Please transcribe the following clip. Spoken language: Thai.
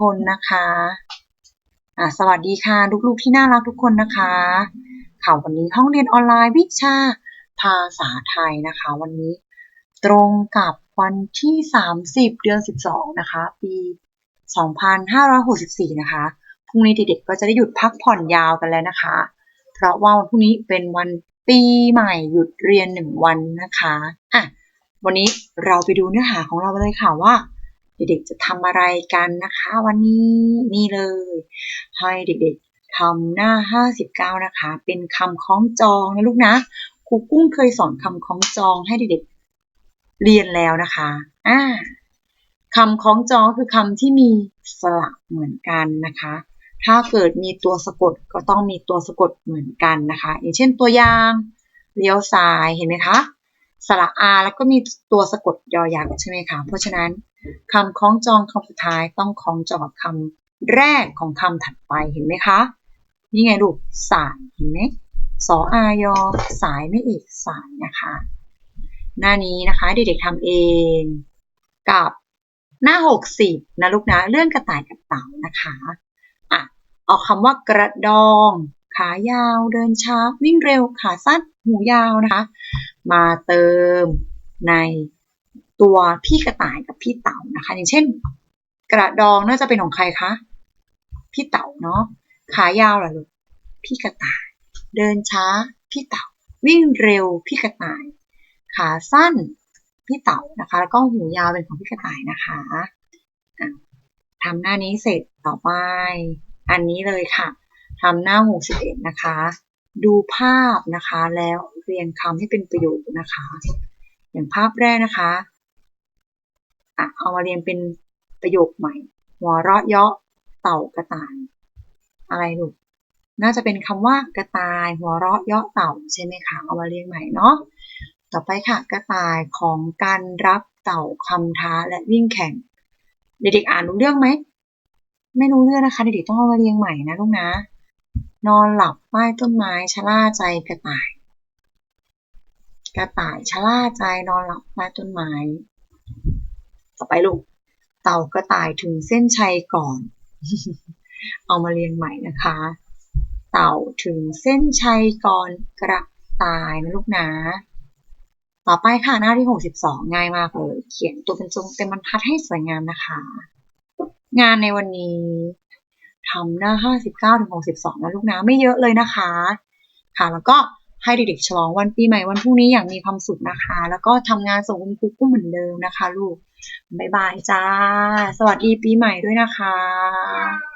คนนะคะอ่าสวัสดีค่ะ ลูกๆที่น่ารักทุกคนนะคะค่ะวันนี้ห้องเรียนออนไลน์วิชาภาษาไทยนะคะ วันนี้ตรงกับวันที่ 30 เดือน 12 นะคะ ปี 2564 นะคะพรุ่งนี้เด็กๆก็จะได้หยุดพักผ่อนยาวกันแล้วนะคะ เพราะว่าวันพรุ่งนี้เป็นวันปีใหม่หยุดเรียนหนึ่งวันนะคะอะวันนี้เราไปดูเนื้อหาของเราเลยค่ะว่า เด็กๆจะทำอะไรกันนะคะ วันนี้นี่เลยให้เด็กๆทำหน้า 59 นะคะ เป็นคำคล้องจองนะลูกนะครูกุ้งเคยสอนคำคล้องจองให้เด็กๆเรียนแล้วนะคะอ่าคำคล้องจองคือคำที่มีสระเหมือนกันนะคะ ถ้าเกิดมีตัวสะกดก็ต้องมีตัวสะกดเหมือนกันนะคะ อย่างเช่นตัวอย่างเลี้ยวซ้ายเห็นไหมคะสระอาแล้วก็มีตัวสะกดยอยักษ์ใช่ไหมคะ เพราะฉะนั้น คำคล้องจองคำสุดท้ายต้องคล้องจองกับคำแรกของคำถัดไปเห็นไหมคะ นี่ไงลูกสายเห็นไหมสออายอสายไม่อีกสายนะคะ หน้านี้นะคะเด็กๆทำเองกับหน้า 60 นะลูกนะ เรื่องกระต่ายกับเต่านะคะอะเอาคำว่ากระดอง ขายาวเดินช้า วิ่งเร็วขาสั้นหูยาวนะคะ มาเติมใน ตัวพี่กระต่ายกับพี่เต่านะคะ อย่างเช่น กระดองน่าจะเป็นของใครคะพี่เต่าเนาะขายาวล่ะลูกพี่กระต่าย เดินช้า พี่เต่า วิ่งเร็วพี่กระต่าย ขาสั้น พี่เต่านะคะ แล้วก็หูยาวเป็นของพี่กระต่ายนะคะทำหน้านี้เสร็จต่อไป อันนี้เลยค่ะทำหน้า61นะคะ ดูภาพนะคะแล้วเรียงคำให้เป็นประโยคนะคะ อย่างภาพแรกนะคะ อะเอามาเรียงเป็นประโยคใหม่ หัวเราะเยาะเต่ากระต่าย อะไรลูกน่าจะเป็นคำว่ากระต่าย หัวเราะเยาะเต่าใช่ไหมคะเอามาเรียงใหม่เนาะต่อไปค่ะ กระต่ายของการรับเต่าคำท้าและวิ่งแข่ง เด็กๆอ่านรู้เรื่องไหมไม่รู้เรื่องนะคะ เด็กๆต้องเอามาเรียงใหม่นะลูกนะ นอนหลับใต้ต้นไม้ชะล่าใจกระต่าย กระต่ายชะล่าใจนอนหลับใต้ต้นไม้ ต่อไปลูก เต่ากระต่ายถึงเส้นชัยก่อน เอามาเรียงใหม่นะคะ เต่าถึงเส้นชัยก่อนกระต่ายนะลูกนะต่อไปค่ะหน้าที่ 62 ง่ายมากเลย เขียนตัวเป็นทรงเต็มบรรทัดให้สวยงามนะคะ งานในวันนี้ทำหน้า 59ถึง62 นะลูกนะ ไม่เยอะเลยนะคะ ค่ะแล้วก็ ให้เด็กๆฉลองวันปีใหม่วันพรุ่งนี้อย่างมีความสุขนะคะ แล้วก็ทำงานส่งคุณครูก็เหมือนเดิมนะคะ ลูกบ๊ายบายจ้า สวัสดีปีใหม่ด้วยนะคะ